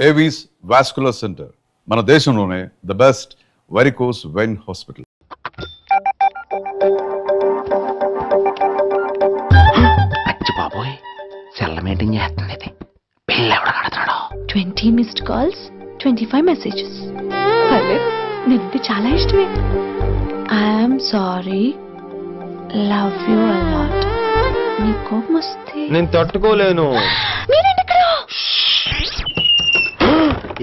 Avis vascular centre మన దేశంలోనే the best varicose vein hospital అచ్చి బాబోయ్ సెల్ల మెయింటైన్ చేస్తుంది ఇది. పిల్ల ఎవడ కడుతున్నాడు? Twenty missed calls twenty five messages. నింది చాలా ఇష్టమే. I'm sorry love you a lot నీ కోపం వస్తే నేను తట్టుకోలేను. ఇక్కడ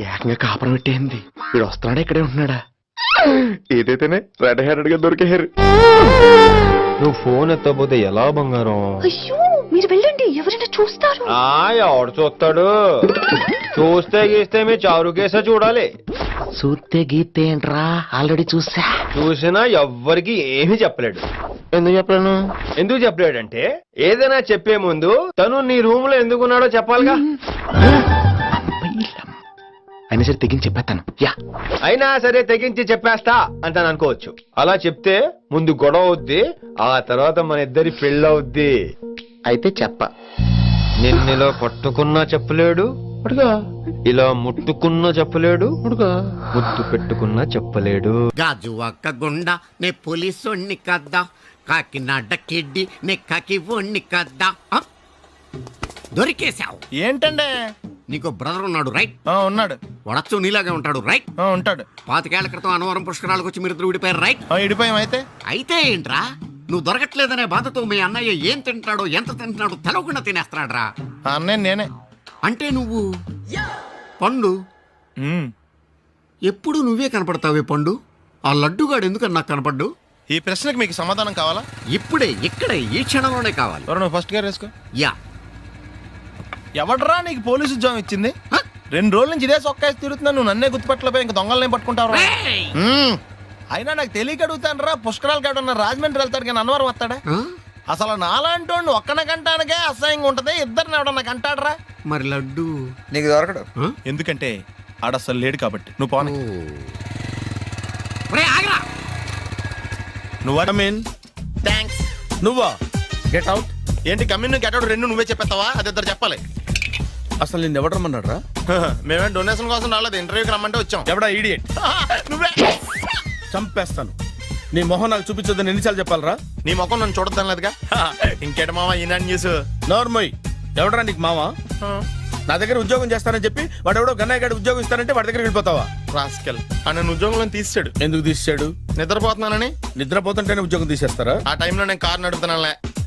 ఏకంగా కాపురం పెట్టేంది. వీడు వస్తున్నాడా ఇక్కడే ఉంటున్నాడా? ఏదైతేనే రెడ్ హెయిర్గా దొరికే హెయిర్ నువ్వు ఫోన్ ఎత్తపోతే ఎలా బంగారం? అయ్యో మీరు వెళ్ళండి ఎవరైనా చూస్తారు. ఆ ఎవడు చూస్తాడు? చూస్తే గీస్తే మీ చారు కేసా చూడాలి. చూస్తే గీతే ఏంట్రా? ఆల్రెడీ చూసా. చూసినా ఎవ్వరికి ఏమీ చెప్పలేడు. ఎందుకు చెప్పలేను? ఎందుకు చెప్పలేడంటే ఏదైనా చెప్పే ముందు తను నీ రూమ్లో ఎందుకున్నాడో చెప్పాలిగా. అయినా సరే తెగించి చెప్పేస్తాను. యా. అయినా సరే తెగించి చెప్పేస్తా అంటాను అనుకోవచ్చు. అలా చెప్తే ముందు గొడవ అవుద్ది ఆ తర్వాత మన ఇద్దరి పెళ్ళవుద్ది. అయితే చెప్ప. నిన్నెలా పట్టుకున్నా చెప్పలేడు ఇలా ముట్టుకున్నా చెప్పలేడు ముద్దు పెట్టుకున్నా చెప్పలేడు. గాజు ఒక్క గుండ నే పోలీసోణ్ణి కద్దా. కాకినాడ కిడ్డి నే కకి ఒణ్ణి కద్దా? దొరికేశావు. ఏంటండే? నీకు బ్రదర్ ఉన్నాడు రైట్ ఆ, ఉన్నాడు. వడచ్చు నీలాగే ఉంటాడు రైట్ ఆ, ఉంటాడు. పాతికేళ్ళ క్రితం అనవరం పుష్కరాలకు వచ్చి మీరిద్దరు విడిపోయారు రైట్ ఆ, ఇడిపోయాం అయితే? అయితే ఏంట్రా? నువ్వు దొరకట్లేదనే బాధతో మీ అన్నయ్య ఏం తింటాడో ఎంత తింటున్నాడో తెలవకుండా తినేస్తున్నాడ్రా. ఆ అన్నయ్య నేనే. అంటే నువ్వు? పండు. ఉమ్. ఎప్పుడు నువ్వే కనపడతావే పండు? ఆ లడ్డుగాడు ఎందుకని నాకు కనపడ్డు? ఈ ప్రశ్నకి మీకు సమాధానం కావాలా? ఇప్పుడే ఇక్కడే ఈ క్షణంలోనే కావాలి. ఎవరు నువ్వు ఫస్ట్ గేర్ వేసుకో. యా. ఎవడరా నీకు పోలీసు ఉద్యోగం ఇచ్చింది? హ? రెండు రోజుల నుంచి ఇదే సొక్కా వేసి తిరుగుతున్నా నువ్వు నన్నే గుర్తుపట్టలేపోయి ఇంకా దొంగలనే పట్టుకుంటావు! అయినా నాకు తెలియక అడుగుతాను రా పుష్కరాలు కాడన్న రాజమండ్రి వెళ్తాడు కానీ అన్నవరం వస్తాడా? అసలు నాలాంటి వాడిని ఒక్కన కంటానికే అసహ్యంగా ఉంటది ఇద్దరిని ఎవడన్నా కంటాడరా? మరి లడ్డు. నీకు దొరకడు? ఎందుకంటే ఆడ అసలు లేడు కాబట్టి. నువ్వు పోనీ. నువ్వు? మీన్ థ్యాంక్స్ నువ్వా? గెట్ అవుట్ ఏంటి కమ్యూన్ గెట్ అవుట్ రెండు నువ్వే చెప్పేస్తావా? అది ఇద్దరు చెప్పాలి. అసలు నేను ఎవరు రమ్మన్నాడు రా మేమే డొనేషన్ కోసం రాలేదు ఇంటర్వ్యూకి రమ్మంటే వచ్చాం. ఎవడా ఈడియట్ నువ్వే. చంపేస్తాను. నీ మొహం నాకు చూపించొద్దని ఎన్నిసార్లు చెప్పాలరా? నీ ముఖం నన్ను చూడద్దాం లేదుగా. ఇంకేట మామ ఈనాడు న్యూస్ నోర్మోయ్. ఎవడరా నీకు మామ నా దగ్గర ఉద్యోగం చేస్తానని చెప్పి వాడు ఎవడో గన్నయ్య గారి ఉద్యోగం ఇస్తానంటే వాడి దగ్గర వెళ్ళిపోతావా? రాస్కెల్. ఆ నన్ను ఉద్యోగంలో తీసాడు. ఎందుకు తీసాడు? నిద్రపోతున్నానని? నిద్రపోతుంటేనే ఉద్యోగం తీసేస్తారా? ఆ టైంలో నేను కారు నడుపుతున్నానులే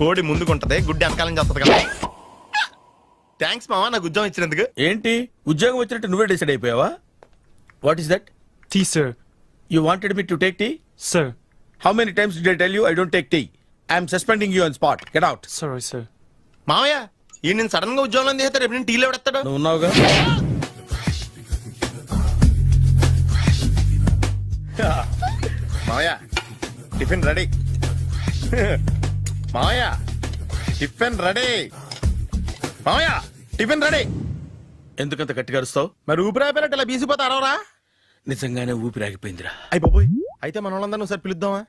కోడి ముందుకుంటది గుడ్డి వెనకాలం చేస్తుంది కదా. థ్యాంక్స్ మామ నాకు ఉద్యోగం ఇచ్చినందుకు. ఏంటి? ఉద్యోగం వచ్చినట్టు నువ్వే decide అయిపోయావా? What is that Tea, sir. You wanted me to take tea Sir. How many times did tell you I don't take tea I'm suspending you on spot get out Sorry, sir. మామయ్య ఈ నేను సడన్గా ఉద్యోగంలో తీస్తే రేపు నేను టీలో పెడతాడు నువ్వు ఉన్నావుగా? మామయ్య టిఫిన్ రెడీ. మామయ్య టిఫిన్ రెడీ. మామయ్య టిఫిన్ రెడీ. ఎందుకంత గట్టిగా అరుస్తావు? మరి ఊపిరి అయిపోయినట్టు ఇలా బీసిపోతే అరవరా? నిజంగానే ఊపిరాగిపోయిందిరా అయ్యి బాబోయ్ అయితే మన వాళ్ళందరినీ ఒకసారి పిలుద్దామా?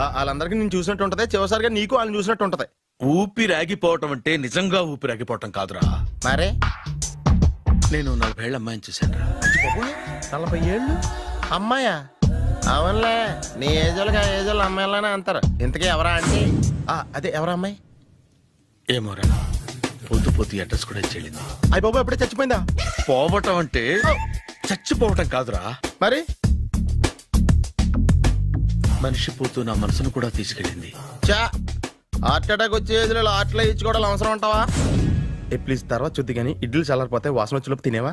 ఆ, వాళ్ళందరికీ నేను చూసినట్టు ఉంటది చివరిసారిగా నీకు వాళ్ళని చూసినట్టు ఉంటది. ఊపిరాగిపోవటం అంటే నిజంగా ఊపిరాగిపోవటం కాదురా. మరే? నేను నలభై ఏళ్ళ అమ్మాయిని చూశాను నలభై ఏళ్ళు? అమ్మాయా? అవునులే. నీ ఏజ్ వాళ్ళకి ఆ ఏజ్ వాళ్ళు అమ్మాయిలానే అంటారు. ఇంతకీ ఎవరా అంటే అదే ఎవరా అమ్మాయి? ఏమోరా పొద్దు పొద్దు అడ్రస్ కూడా చెల్లింది అయ్యి బాబు ఎప్పుడే చచ్చిపోయిందా? పోవటం అంటే చచ్చిపోవటం కాదురా. మరి? మనిషి పోతూ నా మనసును కూడా తీసుకెళ్ళింది. చా హార్ట్ అటాక్ వచ్చే ఏజ్లో ఆటలో ఇచ్చుకోవడం అవసరం ఉంటావా? ఏ ప్లీజ్ తర్వాత చూద్ది కానీ ఇడ్లు చల్లారిపోతే వాసన వచ్చేలోపు తినేవా?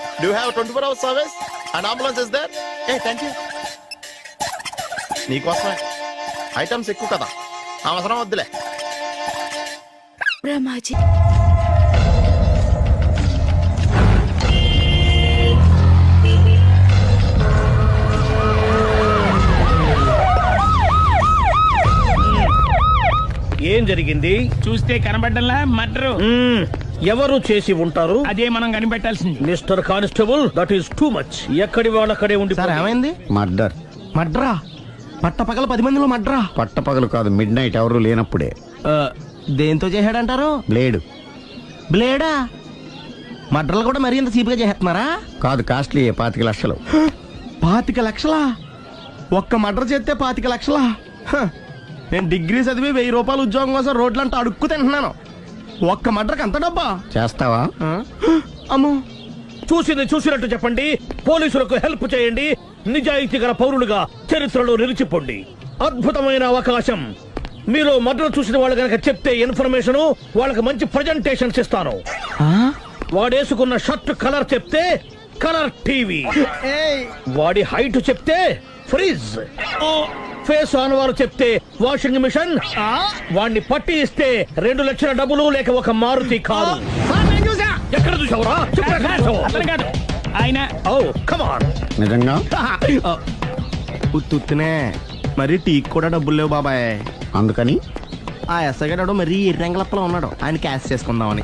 do have twenty four hours service and ambulance is there a thank you నీకోసమే. ఐటమ్స్ ఎక్కువ కదా. అవసరం వద్దులే. బ్రహ్మాజీ. ఏం జరిగింది? చూస్తే కనబడ్డంలా? మర్డరు. ఎవరు చేసి ఉంటారు? అదే మనం కనిపెట్టాల్సింది. Mister constable that is too much ఎక్కడి వాళ్ళక్కడే ఉండి ఏమైంది? మర్డర్. మడ్రా పట్ట పగల పది మందిలో మడ్రా పట్టపగలు కాదు మిడ్ నైట్ ఎవరు లేనప్పుడే దేంతో చేశాడంటారు? బ్లేడ్. బ్లేడా? మడ్రలు కూడా మరీ ఇంత చీప్గా చేస్తున్నారా? కాదు కాస్ట్లీ పాతిక లక్షలు. పాతిక లక్షలా? ఒక్క మడ్ర చేస్తే పాతిక లక్షలా? నేను డిగ్రీ చదివి వెయ్యి రూపాయలు ఉద్యోగం కోసం రోడ్లంతా అడుక్కు తింటున్నాను. ఒక్క మడ్రకు అంత డబ్బా? చేస్తావా? అమ్మో! చూసింది చూసినట్టు చెప్పండి. పోలీసులకు హెల్ప్ చేయండి. నిజాయితీ గల పౌరులుగా చరిత్రలో నిలిచిపోండి. అద్భుతమైన అవకాశం. మీరు మర్డర్ చూసిన వాళ్ళు కనుక చెప్తే ఇన్ఫర్మేషన్ వాళ్ళకి మంచి ప్రజెంటేషన్స్ ఇస్తాను. వాడేసుకున్న షర్ట్ కలర్ చెప్తే కలర్ టీవీ. వాడి హైట్ చెప్తే ఫ్రిజ్. ఫేస్ ఆన్ వారు చెప్తే వాషింగ్ మిషన్ వాడిని పట్టి ఇస్తే రెండు లక్షల డబ్బులు లేక ఒక మారుతి కారు. ఎక్కడ చూసావురా? అతను కాదు. ఆయన. ఓ కమాన్ నిజంగా? ఉత్తుత్తునే. మరి టీకి కూడా డబ్బులు లేవు బాబాయ్. అందుకని? ఆ ఎస్ఐ గారు మరీ ఎర్రంగలప్పలో ఉన్నాడు. ఆయన క్యాష్ చేసుకుందామని.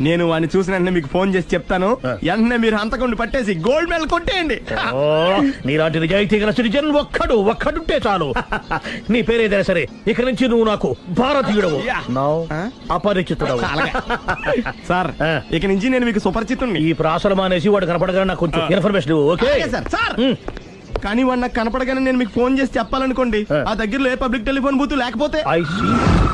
నేను వాడిని చూసిన వెంటనే మీకు ఫోన్ చేసి చెప్తాను. వెంటనే మీరు హంతకుడిని పట్టేసి గోల్డ్ మెడల్ కొట్టేయండి. ఓ నీలాంటి నిజాయితీ గల సిటిజన్ ఒక్కడు ఒక్కడుంటే చాలు. నీ పేరేదైనా సరే ఇక నుంచి నువ్వు నాకు భారతీయుడవు. నౌ అపరిచితుడవు. సార్ ఆ. ఇక నుంచి నేను మీకు సుపరిచితుణ్ణి. ఈ ప్రాసలు మానేసి వాడు కనపడగానే నాకు కొంచెం ఇన్ఫర్మేషన్ ఇవ్వు, ఓకే? అలాగే సార్ సార్. కానీ వాడు నాకు కనపడగానే నేను మీకు ఫోన్ చేసి చెప్పాలనుకోండి. ఆ. ఆ దగ్గరలో ఏ పబ్లిక్ టెలిఫోన్ బూత్ లేకపోతే ఐ సీ.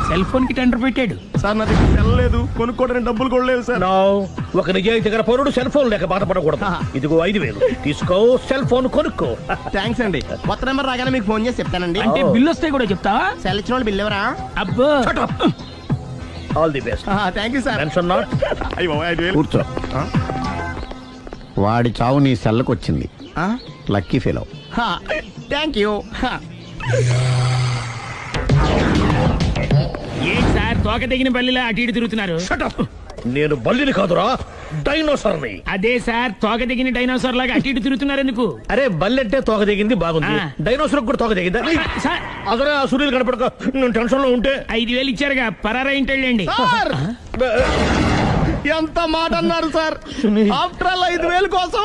సెల్ ఫోన్కి టెండర్ పెట్టాడు. సార్ నా దగ్గర వెళ్ళలేదు కొనుక్కోవడానికి డబ్బులు కూడా లేవు సార్. నౌ ఒక నిజాయితీ గల పౌరుడు సెల్ ఫోన్ లేక బాధపడకూడదు. ఇదిగో ఐదు వేలు. తీసుకో సెల్ ఫోన్ కొనుక్కో. థ్యాంక్స్ అండి. కొత్త నెంబర్ రాగానే మీకు ఫోన్ చేసి చెప్తానండి. అంటే బిల్ వస్తే కూడా చెప్తావా? సెల్ ఇచ్చిన వాళ్ళు బిల్ ఎవరా? అబ్బో. All the best thank you sir. Mention not అయ్యో ఐదు వేలు. కూర్చో. వాడి చావు నీ సెల్లకు వచ్చింది. లక్కీ ఫెలో థ్యాంక్ యూ ఏంటి సార్ తోక తెగిన పల్లిలా అటు ఇటు తిరుగుతున్నారు? నేను బల్లిని కాదురా డైనోసార్ని అదే సార్ తోక తెగిన డైనోసార్ లాగా అటు ఇటు తిరుగుతున్నారు ఎందుకు? అరే బల్లెట్టే తోక దిగింది బాగుంది. డైనోసార్ కూడా తోక దిగిందా సార్. అదరే ఆ సూర్యులు కనపడక నేను టెన్షన్లో ఉంటే. ఐదు వేలు ఇచ్చారుగా పరారా ఇంటండి సార్! ఎంత మాట అన్నారు సార్? ఆఫ్టర్ ఆల్ ఐదు వేలు కోసం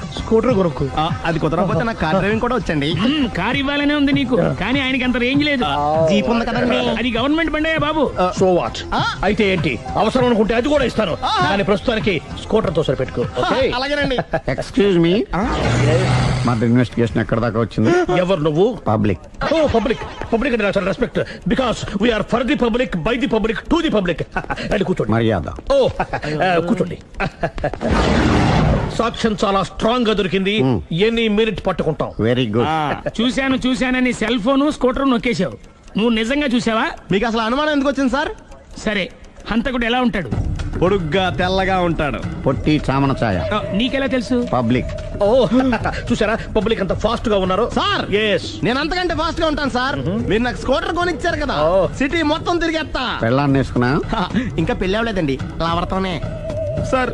స్కూటర్ ఆ, అది కుదరకపోతే నాకు కార్ డ్రైవింగ్ కూడా వచ్చండి. మ్మ్, కారు ఇవ్వాలనే ఉంది నీకు. కానీ ఆయనకి అంత రేంజ్ లేదు. జీప్ ఉంది కదండి. అది గవర్నమెంట్ బండే బాబు. So what? అయితే ఏంటి? అవసరం అనుకుంటే అది కూడా ఇస్తాను. కానీ ప్రస్తుతానికి స్కూటర్తో సరిపెట్టుకో ఓకే? అలాగేనండి. ఎక్స్క్యూజ్ మీ మా ఇన్వెస్టిగేషన్ ఎక్కడ దాకా వచ్చింది? ఎవరు నువ్వు? పబ్లిక్ ఓ పబ్లిక్. పబ్లిక్ అంటే చాలా respect because we are for the public by the public to the public అని కూర్చోండి. మర్యాద. ఓ కూర్చోండి. సాక్ష్యం చాలా స్ట్రాంగ్గా దొరికింది ఎన్ని మినిట్ పట్టుకుంటాం. వెరీ గుడ్ చూశాను చూశానని సెల్ ఫోను స్కూటర్ నొక్కేశావు. నువ్వు నిజంగా చూసావా మీకు అసలు అనుమానం ఎందుకు వచ్చింది సార్? సరే హంతకుడు ఎలా ఉంటాడు? పొడుగ్గా తెల్లగా ఉంటాడు. పొట్టి చామన ఛాయ. ఆ, నీకెలా తెలుసు? పబ్లిక్. ఓ చూసారా? పబ్లిక్ అంత ఫాస్ట్గా ఉన్నారు సార్! ఎస్ నేను అంతకంటే ఫాస్ట్గా ఉంటాను సార్. మీరు నాకు స్కూటర్ కొనిచ్చారు కదా. ఓ. సిటీ మొత్తం తిరిగేస్తా. పెళ్ళాన్ని వేసుకున్నా? ఇంకా పెళ్ళి అవ్వలేదండి. లావర్తోనే సార్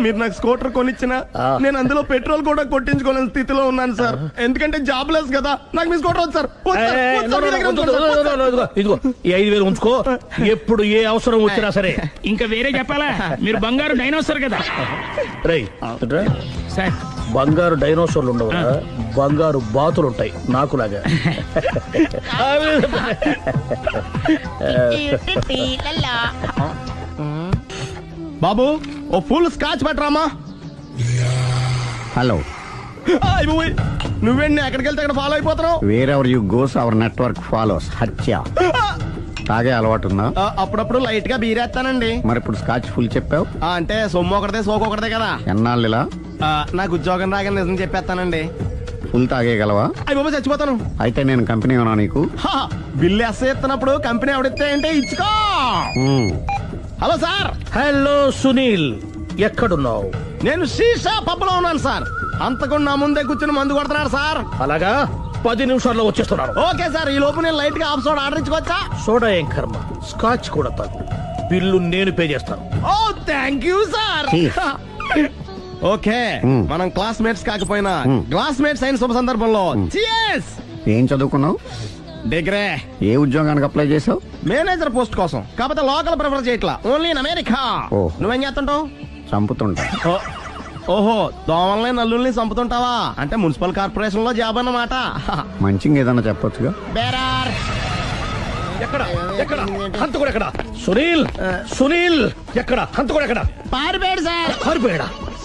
మీరు నాకు స్కూటర్ కొనిచ్చిన నేను అందులో పెట్రోల్ కూడా కొట్టించుకోలేని స్థితిలో ఉన్నాను సార్. ఎందుకంటే జాబ్ లెస్ కదా. నాకు మీ స్కూటర్ వద్దు సార్. ఇదిగో, ఈ ఐదు వేలు ఉంచుకో. ఎప్పుడు ఏ అవసరం వచ్చినా సరే. ఇంకా వేరే చెప్పాలా? మీరు బంగారు డైనోసర్ కదా. రై సార్. బంగారు డైనోసార్లు ఉండవు బంగారు బాతులు ఉంటాయి. నాకులాగా బాబు ఓ ఫుల్ స్కాచ్ పెట్టరామా? హలో. అయిపోయి నువ్వేంటి ఎక్కడికి వెళ్తే అక్కడ follow అయిపోతున్నావు? Wherever you goes our network follows హత్య తాగే అలవాటు ఉందా? అప్పుడప్పుడు లైట్గా బీరేస్తానండి. మరి ఇప్పుడు స్కాచ్ ఫుల్ చెప్పావు? అంటే సొమ్ము ఒకటిదే సోకు ఒకటిదే కదా. ఎన్నాళ్ళు ఇలా నాకు ఉద్యోగం రాగానే నిజం చెప్పేస్తానండి. ఫుల్ తాగేయగలవా? అయ్యి బాబు చచ్చిపోతాను. అయితే నేను కంపెనీ ఉన్నా నీకు? బిల్లు ఎస్ ఎత్తినప్పుడు కంపెనీ ఎవడితే అంటే ఇచ్చుకో. Hello sir. హలో సునీల్. ఎక్కడున్నావు? నేను శీషా పబ్బులో ఉన్నాను సార్. అంతకుండా నా ముందే కూర్చుని మందు కొడుతున్నాడు సార్. అలాగా? పది నిమిషాల్లో వచ్చేస్తున్నాను ఓకే సార్ ఈ లోపు నేను లైట్గా ఆఫ్ సోడా ఆర్డర్ ఇచ్చుకోవచ్చా? సోడా ఏం కర్మ? స్కాచ్ కూడా తాగు బిల్లు నేను పే చేస్తాను. ఓ థ్యాంక్ యూ సార్. ఓకే. మనం క్లాస్మేట్స్ కాకపోయినా. క్లాస్మేట్స్ అయిన శుభ సందర్భంలో! ఏం చదువుకున్నావు? డిగ్రే. ఏ ఉద్యోగానికి అప్లై చేసావు మేనేజర్ పోస్ట్ కోసం. కాకపోతే లోకల్ ప్రిఫర్ చేయట్లా. Only in America. Oh. నువ్వేం చేస్తుంటావు? చంపుతుంటా. ఓ- ఓహో దోమల్ని నల్లుల్ని చంపుతుంటావా? అంటే మున్సిపల్ కార్పొరేషన్లో జాబ్ అన్నమాట. మంచిగా ఏదన్నా చెప్పొచ్చుగా? బేరార్. ఎక్కడ? ఎక్కడ? హంతకుడు ఎక్కడ? సునీల్? సునీల్? ఎక్కడ? హంతకుడు ఎక్కడ? పారిపోయాడు సార్. పారిపోయాడా?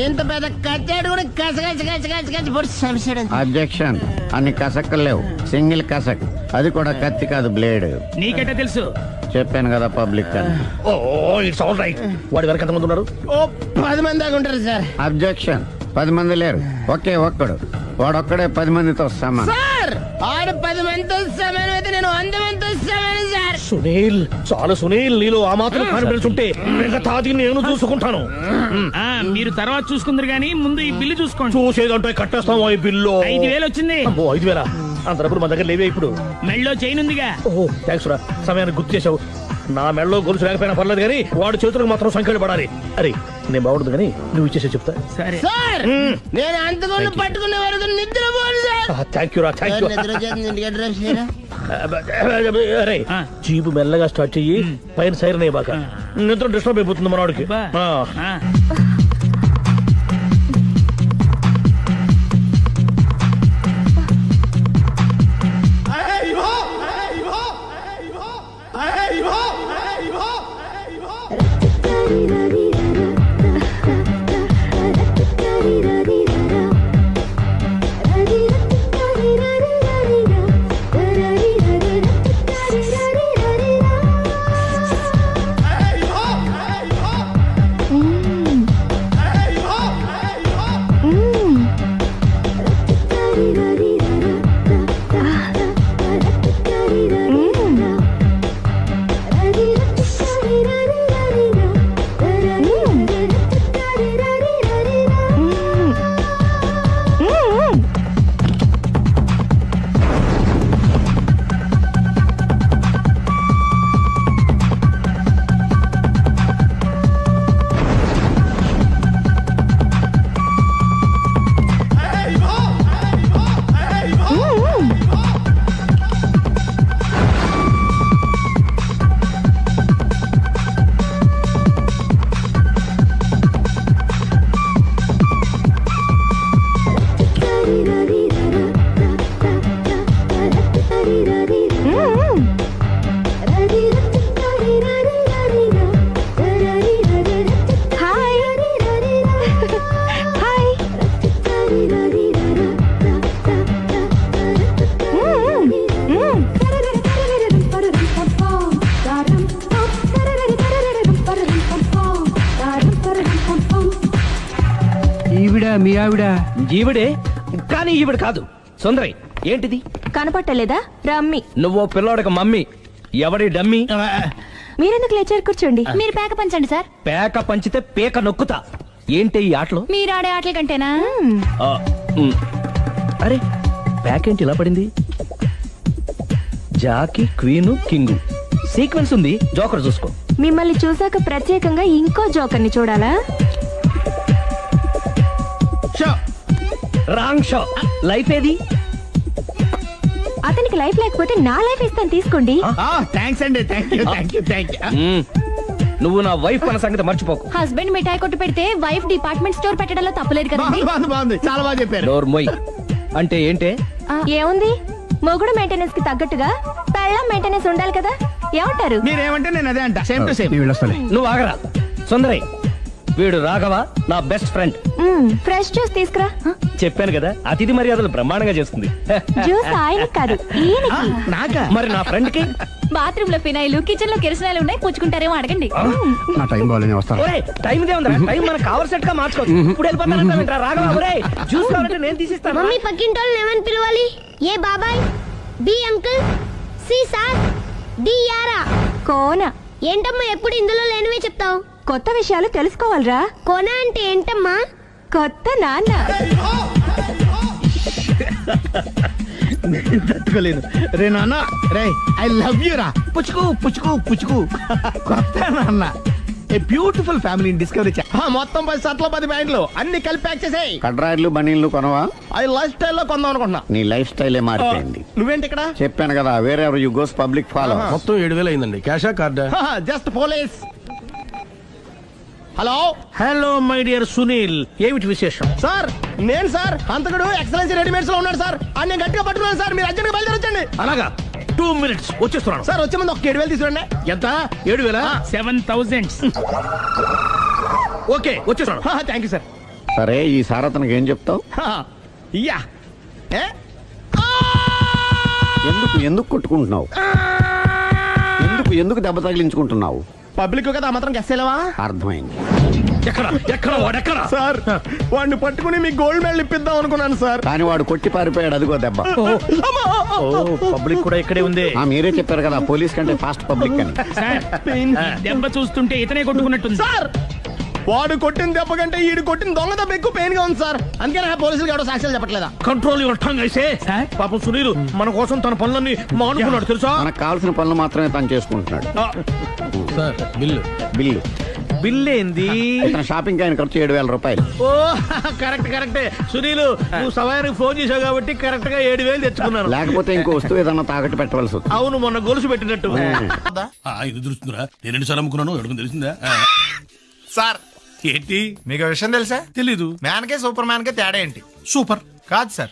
ఇంత పెద్ద కచ్చాడు కూడా కచ్చ కచ్చ కచ్చ కచ్చ కచ్చ పొడి. అబ్జెక్షన్. అన్ని కసక్కులు లేవు సింగిల్ కసక్. అది కూడా కత్తి కాదు బ్లేడ్. నీకెట్టా తెలుసు? చెప్పాను కదా public oh it's all right. వాడి వెనక ఎంతమంది ఉన్నారు? ఓ పది మంది దాకా ఉంటారు సార్. అబ్జెక్షన్. పది మంది లేరు. ఒకే ఒక్కడు. వాడొక్కడే పది మందితో సమానం. ఆడు పది మందితో సమానం అయితే నేను వంద మందితో సమానం సార్. సునీల్ చాలు సునీల్ నీలో ఆ మాత్రం కాన్ఫిడెన్స్ ఉంటే మిగతాది నేను చూసుకుంటాను. ఆ మీరు తర్వాత చూసుకుందరు గానీ ముందు ఈ బిల్లు చూసుకోండి. చూసేదంటే కట్టేస్తాం ఈ బిల్లు. ఐదు వేలు వచ్చింది. అమ్మో ఐదు వేల? అంత డబ్బులు మన దగ్గర లేవే ఇప్పుడు. మెళ్ళో చైన్ ఉందిగా ఓహో థ్యాంక్స్ రా. సమయానికి గుర్తు చేసావు నా మెడలో గొలుసు లేకపోయినా పర్లేదు కానీ వాడి చేతులకు మాత్రం సంఖ్యలు పడాలి. అరే నేను బాగుండదు కానీ నువ్వు ఇచ్చేసే చెప్తా. సరే. సార్! నేను అంతకుండా పట్టుకునే వరకు సార్! థ్యాంక్ యూ రా థ్యాంక్ యూ నిద్ర అరే ఆ. జీపు మెల్లగా స్టార్ట్ చెయ్యి పైన సైరన్ అయ్యాక నిద్ర డిస్టర్బ్ అయిపోతుంది మనవాడికి మీ ఆవిడ? ఈవిడే? కానీ ఈవిడ కాదు. సుందరి ఏంటిది? కనపట్టలేదా? రమ్మి. నువ్వు పిల్లోడికి మమ్మీ ఎవడి డమ్మీ? మీరెందుకు లేచారు? కూర్చోండి. మీరు పేక పంచండి సార్. పేక పంచితే పేక నొక్కుతా. ఏంటి ఈ ఆటలు? మీరు ఆడే ఆటల కంటేనా. అరే ప్యాక్ ఏంటి ఇలా పడింది? Jack queen king. సీక్వెన్స్ ఉంది జోకర్ చూసుకో. మిమ్మల్ని చూసాక ప్రత్యేకంగా ఇంకో జోకర్ని చూడాలా? రాంగ్ షో లైఫ్ ఏది? అతనికి లైఫ్ లేకపోతే నా లైఫ్ ఇస్తాను తీసుకోండి. థ్యాంక్స్ అండి. Thank you thank you thank you. నువ్వు నా వైఫ్ అన్న సంగతి మర్చిపోకు. హస్బెండ్ మిఠాయి కొట్టు పెడితే వైఫ్ డిపార్ట్మెంట్ స్టోర్ పెట్టడంలో తప్పలేదు కదండి. బాగుంది బాగుంది బాగుంది. చాలా బాగా చెప్పారు. డోర్ మొయ్. అంటే ఏంటే? ఏముంది? మొగుడు మెయింటెనెన్స్కి తగ్గట్టుగా పెళ్ళం మెయింటెనెన్స్ ఉండాలి కదా. ఏమంటారు? మీరేమంటే నేను అదే అంట. సేమ్ టు సేమ్ నువ్వు ఆగరా. సుందరి వీడు రాఘవ నా బెస్ట్ ఫ్రెండ్ ఫ్రెష్ జ్యూస్ తీసుకురా. చెప్పాను కదా అతిథి మర్యాదలు బ్రహ్మాండంగా చేస్తుంది జ్యూస్ ఆయనకి కాదు ఈయనకి. నాకా? మరి నా ఫ్రెండ్కి బాత్రూమ్లో ఫినాయిల్ కిచెన్లో కిరసనాయిలు ఉన్నాయి పుచ్చుకుంటారేమో అడగండి. నా టైం బాగాలేని వస్తాను. ఒరే టైం ఇదే ఉందా టైం మన కవర్ సెట్గా మార్చుకోవచ్చు ఇప్పుడు వెళ్ళిపోతానంటా రాఘవ? ఒరే జ్యూస్ కావాలంటే నేను తీసిస్తాను. మమ్మీ పక్కింటోళ్ళని ఏమని పిలవాలి? ఏ బాబాయ్? B uncle? C sir? D యారా? కోన. ఏంటమ్మా ఎప్పుడు ఇందులో లేనివే చెప్తావు? కొత్త విషయాలు తెలుసుకోవాలిరా. కోన అంటే ఏంటమ్మా? కొత్త నాన్న. తట్టుకోలేదు. రే నాన్న రే ఐ లవ్ యూ రా. పుచ్చుకు పుచ్చుకు పుచ్చుకు. కొత్త నాన్న. ఏ బ్యూటిఫుల్ ఫ్యామిలీ డిస్కవరీ మొత్తం పది షర్ట్లు పది ప్యాంట్లు. అన్ని కలిపి ప్యాక్ చేసేయ్. కడ్రాయిలు బనీళ్ళు కొనవా? అది లైఫ్ స్టైల్లో కొందాం అనుకుంటున్నా. నీ లైఫ్ స్టైలే మారిపోయింది. నువ్వేంటి ఇక్కడ? చెప్పాను కదా వేరే ఎవరు యు గోస్ పబ్లిక్ ఫాలో మొత్తం ఏడు వేలు అయిందండి. క్యాషా కార్డా just police hello? Hello my dear Sunil. ఏమిటి విశేషం? సార్ నేను సార్ అంతకుడు ఎక్సలెన్సీ రెడీమేడ్స్లో ఉన్నాడు సార్. అని నేను గట్టిగా పట్టుకున్నాను సార్ మీరు అర్జెంట్గా బయలుదేరొచ్చండి. అలాగా. టూ మినిట్స్ వచ్చేస్తున్నాను. సార్ వచ్చే ముందు ఒక ఏడు వేలు తీసుకురండి. ఎంత? ఏడు వేల? సెవెన్ థౌసండ్ ఓకే వచ్చేస్తున్నాను. థ్యాంక్ యూ సార్ సరే ఈ సార్ అతనికి ఏం చెప్తావు? ఇయ్యా. ఏ? ఎందుకు ఎందుకు కొట్టుకుంటున్నావు? ఎందుకు ఎందుకు దెబ్బ తగిలించుకుంటున్నావు? పబ్లిక్ కదా ఆ మాత్రం గెస్సేలేవా అర్థమైంది. ఎక్కడ? ఎక్కడ వాడెక్కడ సార్ వాడిని పట్టుకుని మీ గోల్డ్ మెడల్ ఇప్పిద్దాం అనుకున్నాను సార్. కానీ వాడు కొట్టి పారిపోయాడు అదిగో దెబ్బ. ఓ పబ్లిక్ కూడా ఇక్కడే ఉంది. ఆ, మీరే చెప్పారు కదా పోలీస్ కంటే ఫాస్ట్ పబ్లిక్ అని. దెబ్బ చూస్తుంటే ఇతనే కొట్టుకున్నట్టుంది. సార్! వాడు కొట్టిన దెబ్బ కంటే ఈడు కొట్టిన దొంగ దెబ్బ ఎక్కువ పెయిన్గా ఉంది సార్. అందుకని ఆ పోలీసులు ఎవడో సాక్ష్యాలు చెప్పట్లేదా? కంట్రోల్ యువర్ టంగ్ అయితే పాపం సునీల్ మన కోసం తన పనులన్నీ మానుకున్నాడు తెలుసా? మనకు కావాల్సిన పనులు మాత్రమే తను చేసుకుంటున్నాడు. Sir bill. బిల్లు. బిల్ ఏంది షాపింగ్ ఆయన ఖర్చు ఏడు వేల రూపాయలు. ఓ కరెక్ట్ కరెక్టే. సునీల్ నువ్వు సమయానికి ఫోన్ చేసావు కాబట్టి కరెక్ట్గా ఏడు వేలు తెచ్చుకున్నాను. లేకపోతే ఇంకో వస్తువు ఏదన్నా తాకట్టు పెట్టవలసి అవును మొన్న గొలుసు పెట్టినట్టు. ఇది తెలుస్తుందిరా నేను రెండు సార్లు అమ్ముకున్నాను ఎడుకుని తెలిసిందా. సార్ ఏంటి? మీకు విషయం తెలుసా? తెలీదు. మ్యాన్ కే సూపర్ మ్యాన్ కే తేడా ఏంటి? సూపర్. కాదు సార్.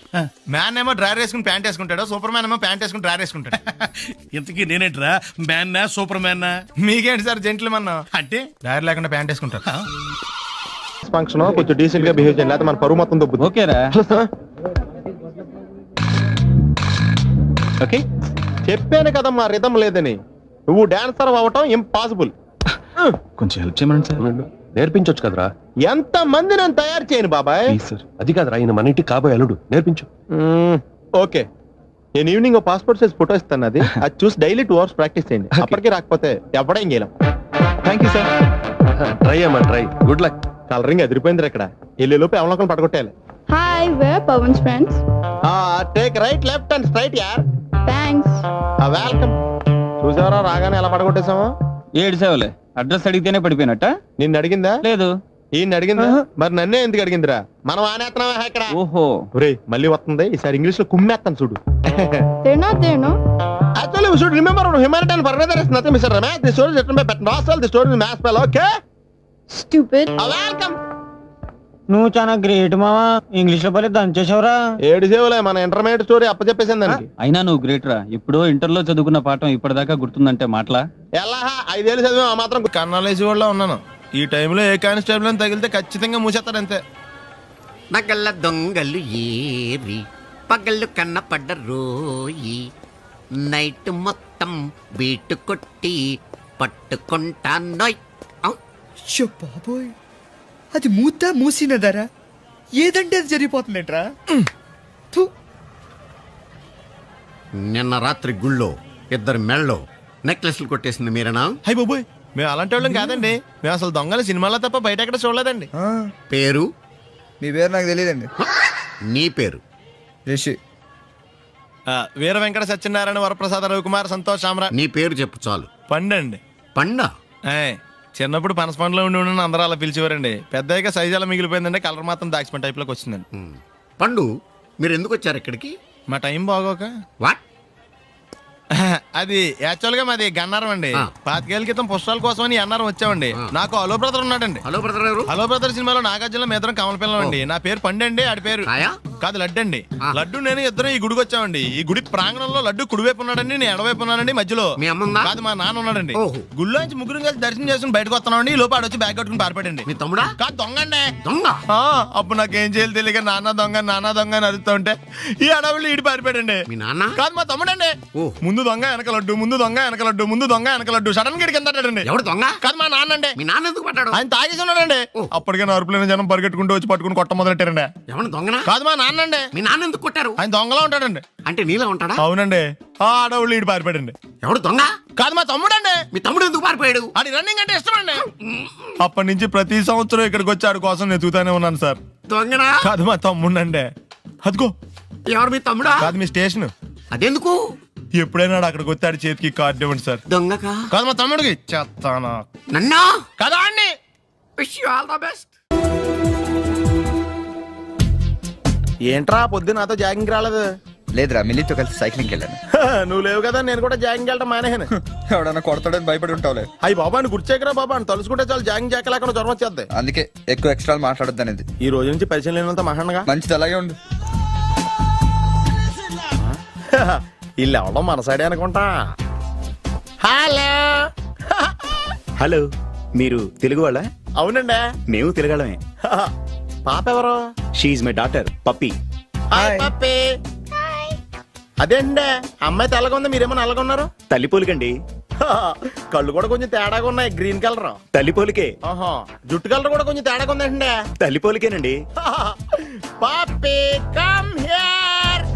మ్యాన్ ఏమో డ్రైవర్ వేసుకుని ప్యాంట్ వేసుకుంటాడు సూపర్ మ్యాన్ ఏమో ప్యాంట్ వేసుకుని డ్రైవర్ వేసుకుంటాడు. ఇంతకీ నేనేంట్రా? మ్యాన్నా సూపర్ మ్యాన్నా మీకేంటి సార్ జెంట్లు మన అంటే? డ్రైవర్ లేకుండా ప్యాంట్ వేసుకుంటారు? ఫంక్షన్ కొంచెం డీసెంట్గా బిహేవ్ చేయాలి లేకపోతే మన పరువు మొత్తం దొబ్బుతుంది. ఓకేరా. ఓకే. చెప్పాను కదా మా రిధం లేదని. నువ్వు డాన్సర్ అవ్వటం ఇంపాసిబుల్ కొంచెం హెల్ప్ చేయమని సార్. నేర్పించొచ్చు కదరా. ఎంత మంది నన్ను తయారు చేయను బాబాయ్? సార్ అది కాదురా ఆయన మన ఇంటికి కాబోయే అల్లుడు. నేర్పించు. ఓకే. నేను ఈవినింగ్ ఓ పాస్పోర్ట్ సైజ్ ఫోటో ఇస్తాను అది అది చూసి డైలీ టూ అవర్స్ ప్రాక్టీస్ చేయండి. అప్పటికి రాకపోతే ఎవడేం చేయలేం. థ్యాంక్ యూ సార్ ట్రై అమ్మా ట్రై గుడ్ లక్ కలరింగ్ ఎదిరిపోయింది ఇక్కడ. వెళ్ళే లోపు ఎవరికైనా పడగొట్టాలి hi where Pavan's friends take right left and straight యార్ థ్యాంక్స్ వెల్కమ్ చూసావరా రాగానే ఎలా పడగొట్టేసామా ఏడు సేవలే అడ్రస్ అడిగితేనే పడిపోయినట్ట? నిన్ను అడిగిందా? లేదు. ఈయన అడిగిందా? మరి నన్నే ఎందుకు అడిగిందిరా? మనం ఆనేత్తున్నావా ఇక్కడ. ఓహో. రే మళ్ళీ వస్తుంది. ఈసారి ఇంగ్లీష్లో కుమ్మేత్తాను చూడు. Should remember Himalayan పర్వేదర్ nothing miss Ramesh the story return the story math spell okay stupid welcome నువ్వు చాలా గ్రేట్ మావా. ఇంగ్లీష్లో పలే దంచేసావురా ఏడు సేవలే మన ఇంటర్మీడియట్ స్టోరీ అప్పచెప్పేసింది దానికి. అయినా నువ్వు గ్రేట్ రా. ఇప్పుడు ఇంటర్లో చదువుకున్న పాఠం ఇప్పటిదాకా గుర్తుందంటే మాటలా? ఎలా? ఐదేళ్ళు చదివా ఆ మాత్రం కన్నాలేసి కూడా ఉన్నాను. ఈ టైంలో ఏ కానిస్టేబుల్ తగిలితే ఖచ్చితంగా మూసేస్తారు అంతే. నగల దొంగలు ఏరి పగళ్ళు కన్నపడ్డ రోయి నైట్ మొత్తం బీటు కొట్టి పట్టుకుంటానోయ్ ఔ! బాబోయ్. అది మూత మూసినదరా ఏదంటే అది జరిగిపోతుందేంట్రా? నిన్న రాత్రి గుళ్ళో ఇద్దరు మెళ్ళో నెక్లెస్లు కొట్టేసింది మీరేనా? హై బాబోయ్ మేము అలాంటి వాళ్ళం కాదండి. మేము అసలు దొంగలు సినిమాలో తప్ప బయట ఎక్కడ చూడలేదండి. పేరు? మీ పేరు నాకు తెలియదండి. నీ పేరు? రిషి. ఆ, వీర వెంకట సత్యనారాయణ వరప్రసాద రవికుమార్ సంతోష్ సామ్రాట్ నీ పేరు చెప్పు చాలు. పండండి. పండా? ఏయ్, చిన్నప్పుడు పనస పండులో ఉండి ఉండి అందరూ అలా పిలిచేవారండి. పెద్దగా సైజ్ అలా మిగిలిపోయిందంటే కలర్ మాత్రం దాచిపోయిన టైప్లోకి వచ్చిందండి. పండు మీరు ఎందుకు వచ్చారు ఇక్కడికి? మా టైం బాగోక. వాట్ అది యాక్చువల్గా మాది గన్నారం అండి. ఆ. పాతికేళ్ళ క్రితం పుష్పాల కోసం అని అన్నారం వచ్చామండి. నాకు అలో బ్రదర్ ఉన్నాడండి. హలో బ్రదర్ హలో బ్రదర్ సినిమాలో నాగార్జున మీ ఇద్దరం కమల పిల్లం అండి. నా పేరు పండండి ఆడి పేరు కాదు లడ్డు అండి. లడ్డు నేను ఇద్దరం ఈ గుడికి వచ్చామండి. ఈ గుడి ప్రాంగణంలో లడ్డు కుడివైపు ఉన్నాడండి నేను ఎడవైపు ఉన్నానండి మధ్యలో. మీ అమ్మ ఉందా? కాదు మా నాన్న ఉన్నాడండి. ఓహో. గుళ్ళోంచి ముగ్గురు కలిసి దర్శనం చేసుకుని బయటకు వస్తున్నామండి ఈ లోపు ఆడొచ్చి బ్యాగ్ కట్టుకుని పారిపోయాడండి మీ తమ్ముడా? కాదు దొంగండి దొంగ? ఆ, అప్పుడు నాకేం చేయాలి తెలియక నాన్న దొంగ నాన్న దొంగ అని అరుస్తూ ఉంటే ఈ అడవులు ఈడి పారిపోయాడండి మీ నాన్న? కాదు మా తమ్ముడండి ఓ. ముందు దొంగ వెనక లడ్డు ముందు దొంగ వెనక లడ్డు ముందు దొంగ వెనక లడ్డు. సడన్గా కింద ఎవడు దొంగ? కాదు మా నాన్న అండి. మీ నాన్న ఎందుకు పట్టాడు ఆయన తాగేసి ఉన్నాడండి. ఓ. అప్పటికే నరుపులేని జనం పరిగెట్టుకుంటూ వచ్చి పట్టుకుని కొట్ట మొదలెట్టారండి. ఎవడు దొంగనా? కాదు మా నాన్న అండి మీ నాన్న ఎందుకు కొట్టారు? ఆయన దొంగలా ఉంటాడండి. అంటే నీలా ఉంటాడా? అవునండి. ఆ అడవులు ఈడి పారిపోయాడండి. ఎవడు దొంగ? కాదు మా తమ్ముడండి. మీ తమ్ముడు ఎందుకు పారిపోయాడు? ఆడి రన్నింగ్ అంటే ఇష్టం అండి. అప్పటి నుంచి ప్రతి సంవత్సరం ఇక్కడికి వచ్చి ఆడి కోసం నెతుకుతానే ఉన్నాను సార్. దొంగనా? కాదు మా తమ్ముడండి. అదిగో. ఎవరు మీ తమ్ముడా? కాదు మీ స్టేషన్. అదెందుకు? ఎప్పుడైనా అక్కడికి వచ్చి ఆడి చేతికి కార్డు ఇవ్వండి సార్. దొంగకా? కాదు మా తమ్ముడికి చెత్తానా నన్నా? కదా అండి wish you all the best ఏంట్రా పొద్దు నాతో జాగింగ్ రాలేదు? లేదురా మిల్లీతో కలిసి సైక్లింగ్ వెళ్ళాను. నువ్వు లేవు కదా నేను కూడా జాగింగ్ వెళ్ళడం మానేహాను ఎవడన్నా కొడతాడని భయపడి ఉంటావులే. అయ్యి బాబా అని గుర్చేకరా బాబా అని తలుసుకుంటే చాలు జాగింగ్ చేయలేకుండా జ్వరం వచ్చేద్ది. అందుకే ఎక్కువ ఎక్స్ట్రా మాట్లాడొద్దు అనేది. ఈ రోజు నుంచి పరిచయం లేనంత మహాన్నగా మంచిది అలాగే ఉండు. వీళ్ళు ఎవడం మన సైడే అనుకుంటా. హలో. హలో మీరు తెలుగు వాళ్ళ? అవునండి. మేము తెలుగాళ్ళమే. పాప ఎవరు she is my daughter Pappi hi Pappi అదేండి అమ్మాయి తెల్లగా ఉంది? మీరేమో నల్లగా ఉన్నారు? తల్లి పోలికండి. కళ్ళు కూడా కొంచెం తేడాగా ఉన్నాయి గ్రీన్ కలర్ తల్లి పోలికే. ఆహా. జుట్టు కలర్ కూడా కొంచెం తేడాగా ఉందండి తల్లి పోలికేనండి. పాపి కమ్ హియర్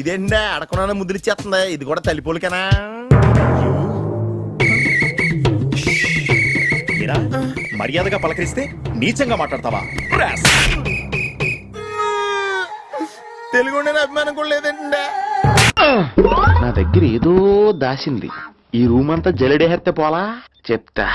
ఇదేంటి అడగకుండా ముద్దులు ఇచ్చేస్తుంది. ఇది కూడా తల్లిపోలికేనా మీరా మర్యాదగా పలకరిస్తే నీచంగా మాట్లాడతావా? తెలుగు అభిమానం కూడా లేదండి నా దగ్గర ఏదో దాసింది. ఈ రూమ్ అంతా జలడేహెత్తే పోలా? చెప్తా.